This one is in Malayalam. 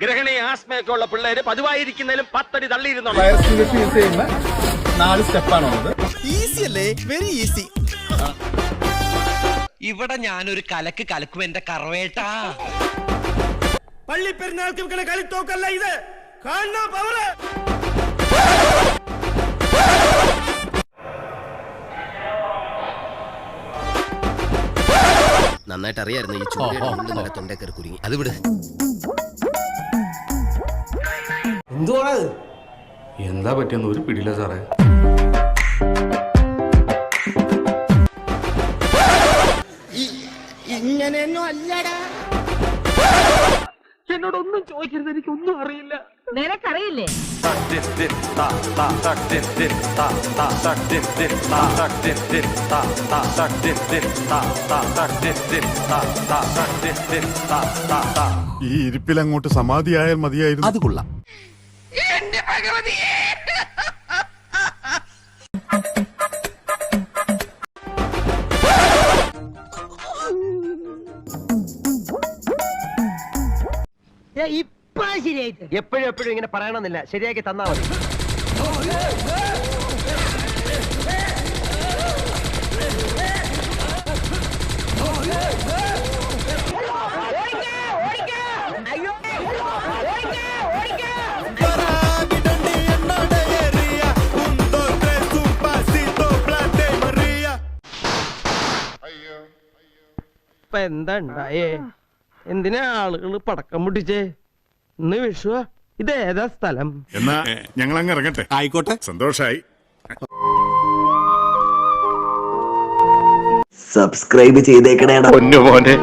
ഗ്രഹണി ആസ്മയൊക്കെ ഉള്ള പിള്ളേര് പതിവായിരിക്കുന്നതിലും പത്തടി തള്ളിയിരുന്നോളൂ. വയസ്സിന്റെ ഫീസ് ചെയ്യുന്ന നാല് സ്റ്റെപ്പാണുള്ളത് ഈസി അല്ലേ? വെരി ഈസി ഇവിടെ ഞാനൊരു കലക്ക് കലക്കും എന്റെ കറവേട്ടാ. പള്ളി പെരുന്നാൾക്ക് വെക്കണ കളിത്തോക്കല്ല ഇത്. കാണുന്ന പവറ് നന്നായിട്ട് അറിയായിരുന്നു ഈ ചോദ്യം ഉള്ളിൽ നല്ല തൊണ്ടക്കറി കുരുങ്ങി. അത് വിട് എന്താ പറ്റിയെന്ന് ഒരു പിടിയില്ല സാറേ. എന്നോടൊന്നും ചോദിക്കരുത് എനിക്കൊന്നും അറിയില്ല. നിനക്കറിയില്ലേ? ഈ ഇരിപ്പിൽ അങ്ങോട്ട് സമാധിയായാൽ മതിയായിരുന്നു. അത് കൊള്ളാം. ഇപ്പൊ ശരിയായിട്ട് എപ്പോഴും എപ്പോഴും ഇങ്ങനെ പറയണമെന്നില്ല. ശരിയാക്കി തന്നാ മതി. ഇപ്പൊ എന്താ ഉണ്ടായേ? എന്തിനാ ആളുകൾ പടക്കം പൊട്ടിച്ചേ? ഇന്ന് വിഷു ഇത് ഏതാ സ്ഥലം? എന്നാ ഞങ്ങൾ അങ്ങ് ഇറങ്ങട്ടെ. ആയിക്കോട്ടെ. സന്തോഷായി. സബ്സ്ക്രൈബ് ചെയ്തേക്കണേടാ. പൊന്നു മോനെ